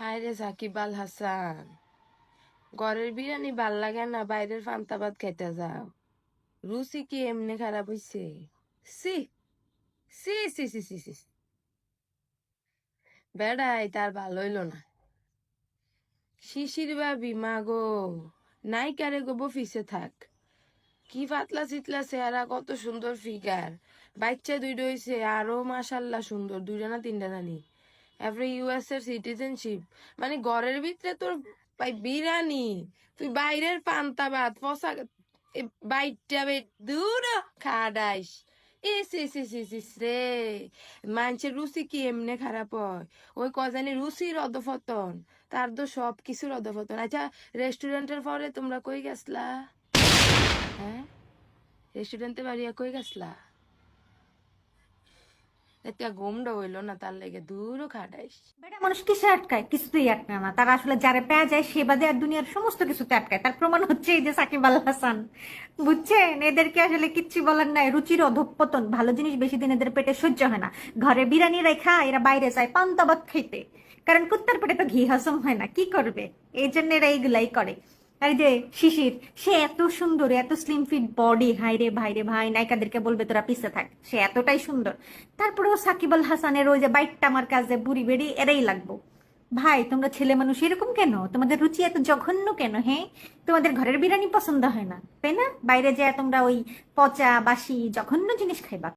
হায় রে সাকিব আল হাসান। ঘরের বিরিয়ানি ভালো লাগে না, বাইরের ফান্তাবাদ খেতে যাও। রুচি কি এমনি খারাপ হইছে? সি সি সি সি সি সি বেড়াই তার ভালো হইল না। শিশির বাবি মা গো নাই কারে গো বফিসে থাক। কি পাতলা চিতলা চেহারা, কত সুন্দর ফিগার বাচ্চা দুইটা হইছে, আরও মাশাল্লাহ সুন্দর, দুইটা না তিনটা জানি এরপরে ইউএস এর সিটিজেনশিপ মানে ঘরের ভিতরে তোর ভাই বিরানি তুই বাইরের পান্তা ভাত ফসা বাইরটা বে দূর খাডাইস। ইস ইস ইস ইস ইস রে, মানুষের রুচি কি এমনি খারাপ হয়? ওই কজানি রুচির অধপতন তার তো সব কিছুর অধপতন আচ্ছা রেস্টুরেন্টের পরে তোমরা কই গেছলা? হ্যাঁ? রেস্টুরেন্টে বাড়িয়া কই গেছলা? মানুষ কিসে আটকায়? কিছুতেই না। তারা আসলে যারা যায়, সে বাদে আর দুনিয়ার সমস্ত কিছুতে আটকায়। তার প্রমাণ হচ্ছে এই যে সাকিব বুঝছেন? এদেরকে আসলে কিচ্ছু বলার নাই। রুচির অধপতন। ভালো জিনিস বেশি দিন এদের পেটে সহ্য হয় না। ঘরে বিরিয়ানি রেখা এরা বাইরে যায় পান্তাবাদ খাইতে। কারণ কুত্তার পেটে তো ঘি হজম হয় না। কি করবে? এই জন্য এরা এইগুলাই করে। এই যে শিশির, সে এত সুন্দর, এত স্লিম ফিট বডি হাই রে ভাই রে ভাই, নায়িকাদেরকে বলবে তোরা পিছে থাক, সে এতটাই সুন্দর। তারপরেও সাকিব আল হাসানের ওই যে বাইকটা আমার কাছে, বুড়ি বেড়ি, এরাই লাগবো। ভাই, তোমরা ছেলে মানুষ এরকম কেন? তোমাদের রুচি এত জঘন্য কেন হ্যাঁ তোমাদের ঘরের বিরিয়ানি পছন্দ হয় না, তাই না? বাইরে যায় তোমরা ওই পচা, বাসি, জঘন্য জিনিস খাইবা।